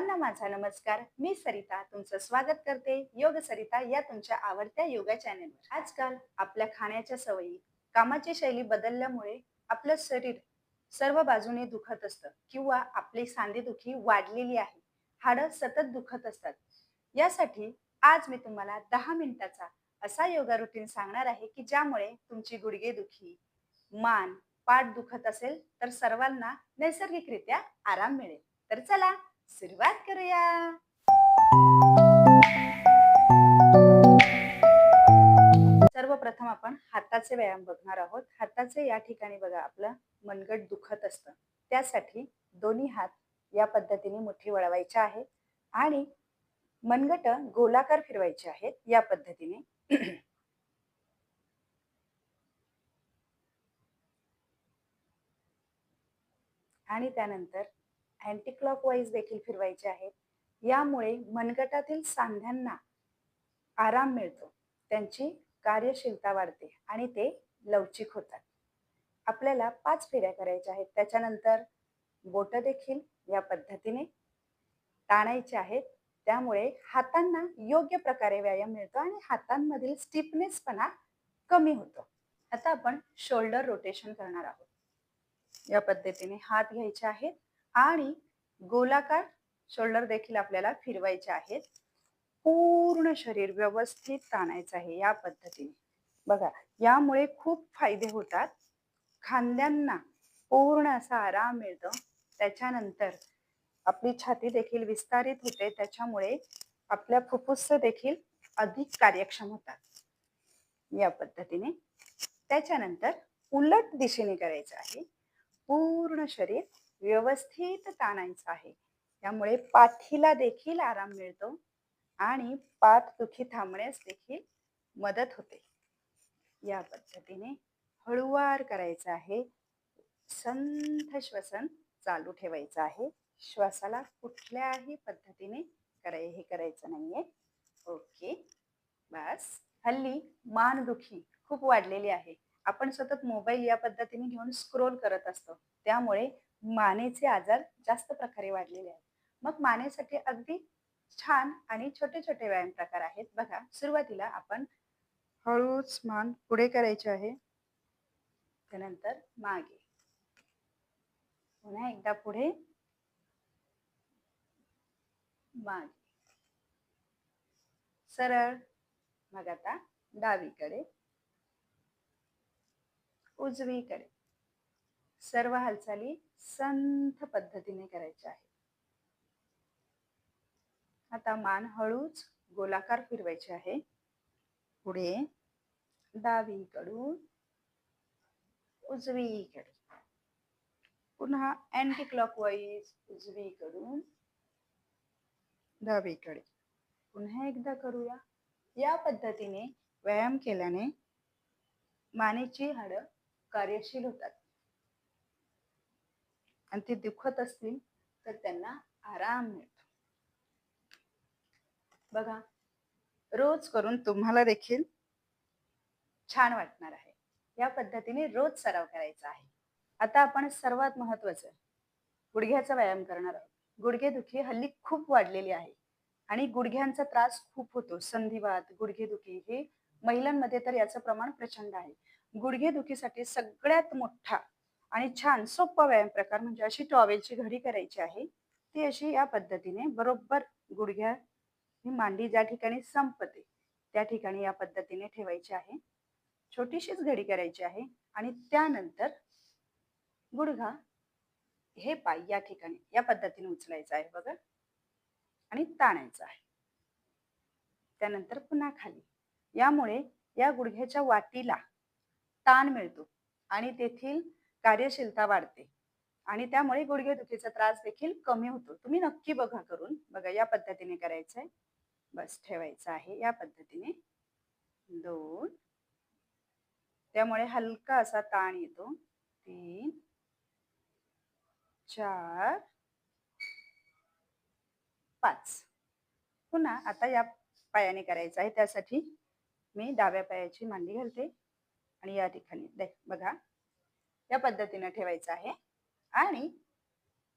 सर्वांना माझा नमस्कार. मी सरिता तुमचं स्वागत करते. योग सरिता या तुमच्या आवडत्या योगा चॅनेलवर आजकाल आपल्या खाण्याच्या सवयी कामाची शैली बदलल्यामुळे आपलं शरीर सर्व बाजूने दुखत असतं किंवा आपली सांधेदुखी वाढलेली आहे. हाडं सतत दुखत असतात. यासाठी आज मी तुम्हाला दहा मिनिटाचा असा योगा रुटीन सांगणार आहे की ज्यामुळे तुमची गुडघेदुखी मान पाठ दुखत असेल तर सर्वांना नैसर्गिकरित्या आराम मिळेल. तर चला सुरुवात करूया. सर्वप्रथम आपण हाताचे व्यायाम बघणार आहोत. हाताचे या ठिकाणी बघा आपलं मनगट दुखत असतं. त्यासाठी दोन्ही हात या पद्धतीने मुठी वळवायचे आहेत आणि मनगट गोलाकार फिरवायचे आहेत या पद्धतीने. आणि त्यानंतर अँटी क्लॉकवाईज देखील फिरवायचे आहेत. यामुळे मनगटातील सांध्यांना आराम मिळतो. त्यांची कार्यशीलता वाढते आणि ते लवचिक होतात. आपल्याला पाच फेऱ्या करायच्या आहेत. त्याच्यानंतर बोट देखील या पद्धतीने ताणायचे आहेत. त्यामुळे हातांना योग्य प्रकारे व्यायाम मिळतो आणि हातांमधील स्टिफनेसपणा कमी होतो. आता आपण शोल्डर रोटेशन करणार आहोत. या पद्धतीने हात घ्यायचे आहेत. आणि गोलाकार शोल्डर देखील आपल्याला फिरवायचे आहेत. पूर्ण शरीर व्यवस्थित ताणायचं आहे या पद्धतीने. बघा यामुळे खूप फायदे होतात. खांद्यांना पूर्ण असा आराम मिळतो. त्याच्यानंतर आपली छाती देखील विस्तारित होते. त्याच्यामुळे आपल्या फुफ्फुस देखील अधिक कार्यक्षम होतात. या पद्धतीने. त्याच्यानंतर उलट दिशेने करायचं आहे. पूर्ण शरीर व्यवस्थित ताणायचं आहे. त्यामुळे पाठीला देखील आराम मिळतो आणि पाठ दुखी थांबण्यास देखील मदत होते. या पद्धतीने हळूवार करायचं आहे. संथ श्वसन चालू ठेवायचं आहे. श्वासाला कुठल्याही पद्धतीने कराय हे करायचं नाहीये. ओके. बस. हल्ली मानदुखी खूप वाढलेली आहे. आपण सतत मोबाईल या पद्धतीने घेऊन स्क्रोल करत असतो. त्यामुळे मानेचे आजार जास्त प्रकारे वाढलेले आहेत. मग मानेसाठी अगदी छान आणि छोटे छोटे व्यायाम प्रकार आहेत. बघा सुरुवातीला आपण हळूच मान पुढे करायचे आहे. त्यानंतर मागे. पुन्हा एकदा पुढे. मागे. सरळ. मग आता डावीकडे. उजवीकडे. सर्व हालचाली संथ पद्धतीने करायच्या आहेत. आता मान हळूच गोलाकार फिरवायचे आहे. पुढे डावीकडून उजवीकडे. पुन्हा अँटी क्लॉकवाईज उजवीकडून डावीकडे. पुन्हा एकदा करूया. या पद्धतीने व्यायाम केल्याने मानेची हाडं कार्यशील होतात. आणि ते दुखत असतील तर त्यांना आराम मिळतो. बघा रोज करून तुम्हाला देखील छान वाटणार आहे. या पद्धतीने रोज सराव करायचा आहे. आता आपण सर्वात महत्वाचं गुडघ्याचा व्यायाम करणार आहोत. गुडघेदुखी हल्ली खूप वाढलेली आहे आणि गुडघ्यांचा त्रास खूप होतो. संधिवात गुडघेदुखी हे महिलांमध्ये तर याचं प्रमाण प्रचंड आहे. गुडघेदुखीसाठी सगळ्यात मोठा आणि छान सोपा व्यायाम प्रकार म्हणजे अशी टॉवेलची घडी करायची आहे. ती अशी या पद्धतीने बरोबर गुडघ्या ही मांडी ज्या ठिकाणी संपते त्या ठिकाणी या पद्धतीने ठेवायची आहे. छोटीशीच घडी करायची आहे आणि त्यानंतर गुडघा हे पाय या ठिकाणी या पद्धतीने उचलायचं आहे बघा. आणि ताणायचं आहे. त्यानंतर पुन्हा खाली. यामुळे या गुडघ्याच्या वाटीला ताण मिळतो आणि तेथील कार्यशीलता वाढते. आणि त्यामुळे गुडघेदुखीचा त्रास देखील कमी होतो. तुम्ही नक्की बघा करून. बघा या पद्धतीने करायचंय. बस ठेवायचं आहे. या पद्धतीने. दोन. त्यामुळे हलका असा ताण येतो. तीन. चार. पाच. पुन्हा आता या पायाने करायचं आहे. त्यासाठी मी डाव्या पायाची मांडी घालते. आणि या ठिकाणी. बघा. या पद्धतीने ठेवायचं आहे. आणि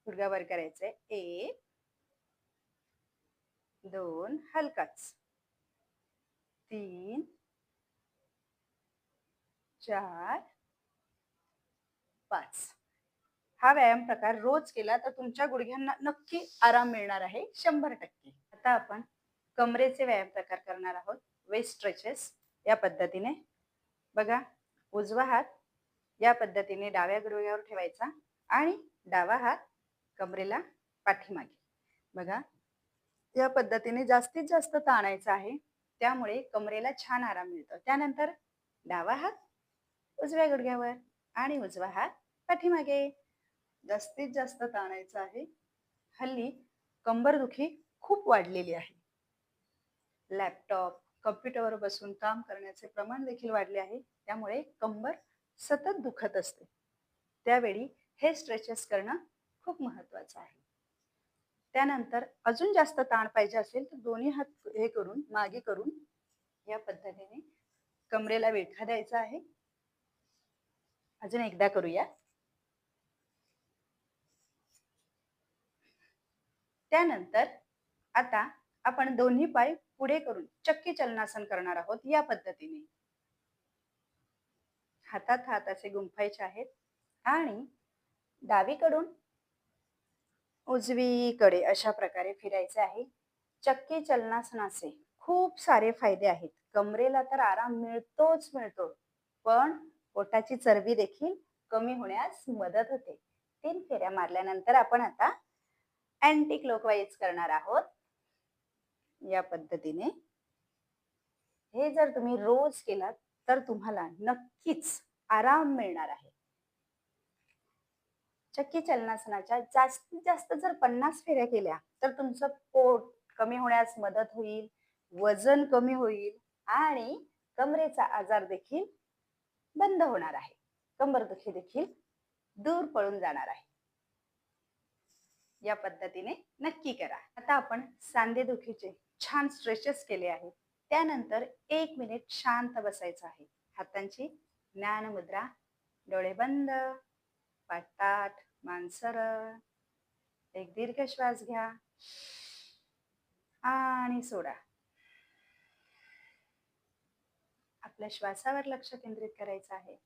गुडघावर करायचंय एक दोन हलकाच. तीन चार पाच. हा व्यायाम प्रकार रोज केला तर तुमच्या गुडघ्यांना नक्की आराम मिळणार आहे शंभर टक्के. आता आपण कमरेचे व्यायाम प्रकार करणार आहोत. वेस्ट स्ट्रेचेस या पद्धतीने. बघा उजवा हात या पद्धतीने डाव्या गुडघ्यावर ठेवायचा आणि डावा हात कमरेला पाठीमागे. बघा या पद्धतीने जास्तीत जास्त ताणायचा आहे त्यामुळे कमरेला छान आराम मिळतो. त्यानंतर डावा हात उजव्या गुडघ्यावर आणि उजवा हात पाठीमागे. जास्तीत जास्त ताणायचं आहे हल्ली कंबरदुखी खूप वाढलेली आहे. लॅपटॉप कम्प्युटरवर बसून काम करण्याचे प्रमाण देखील वाढले आहे त्यामुळे कंबर सतत दुखत असते. त्यावेळी हे स्ट्रेचेस करणं खूप महत्वाचं आहे. त्यानंतर अजून जास्त ताण पाहिजे असेल तर दोन्ही हात हे करून मागे करून या पद्धतीने कमरेला वेठा द्यायचा आहे. अजून एकदा करूया. त्यानंतर आता आपण दोन्ही पाय पुढे करून चक्की चलनासन करणार आहोत या पद्धतीने. हातात हात असे गुंफायचे आहेत. आणि डावीकडून उजवीकडे अशा प्रकारे फिरायचे आहे. चक्की चलनासनाचे खूप सारे फायदे आहेत. कमरेला तर आराम मिळतोच मिळतो. पण पोटाची चरबी देखील कमी होण्यास मदत होते. तीन फेऱ्या मारल्यानंतर आपण आता अँटी क्लोकवाईज करणार आहोत. या पद्धतीने. हे जर तुम्ही रोज केलात तर तुम्हाला नक्कीच आराम मिळणार आहे. चक्की चलनासनाच्या जास्तीत जास्त जर पन्नास फेऱ्या केल्या तर तुमचं पोट कमी होण्यास मदत होईल वजन कमी होईल आणि कमरेचा आजार देखील बंद होणार आहे. कंबरदुखी देखील दूर पळून जाणार आहे. या पद्धतीने नक्की करा. आता आपण सांधेदुखीचे छान स्ट्रेचेस केले आहेत. त्यानंतर एक मिनिट शांत बसायचं आहे. हातांची ज्ञान मुद्रा डोळे बंद पाटाट मान सरळ एक दीर्घ श्वास घ्या. आणि सोडा. आपल्या श्वासावर लक्ष केंद्रित करायचं आहे.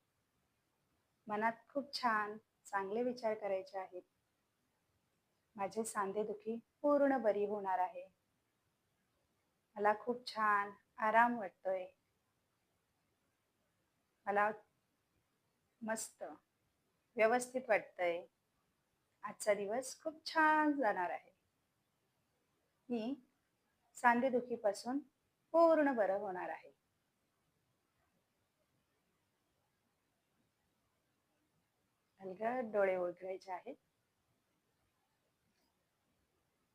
मनात खूप छान चांगले विचार करायचे आहेत. माझे सांधेदुखी पूर्ण बरी होणार आहे. मला खूप छान आराम वाटतोय. मला मस्त व्यवस्थित वाटतंय. आजचा दिवस खूप छान जाणार आहे. मी सांधेदुखीपासून पूर्ण बरं होणार आहे. अलगद डोळे उघडायचे आहेत.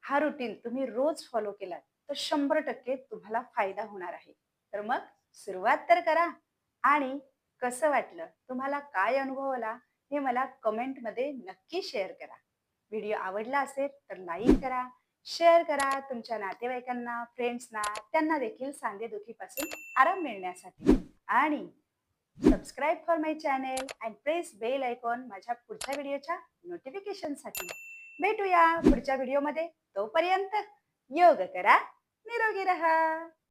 हा रुटीन तुम्ही रोज फॉलो केलात. तर शंभर टक्के तुम्हाला फायदा होणार आहे. तर मग सुरुवात तर करा. आणि कसं वाटलं? तुम्हाला काय अनुभव आला? हे मला कमेंटमध्ये नक्की शेअर करा. व्हिडिओ आवडला असेल तर लाईक करा. शेअर करा तुमच्या नातेवाईकांना फ्रेंड्सना त्यांना देखील सांधेदुखीपासून आराम मिळण्यासाठी. आणि subscribe for my channel and press bell icon माझ्या पुढच्या व्हिडिओच्या नोटिफिकेशनसाठी भेटूया पुढच्या व्हिडिओमध्ये तोपर्यंत योग करा निरोगी रहा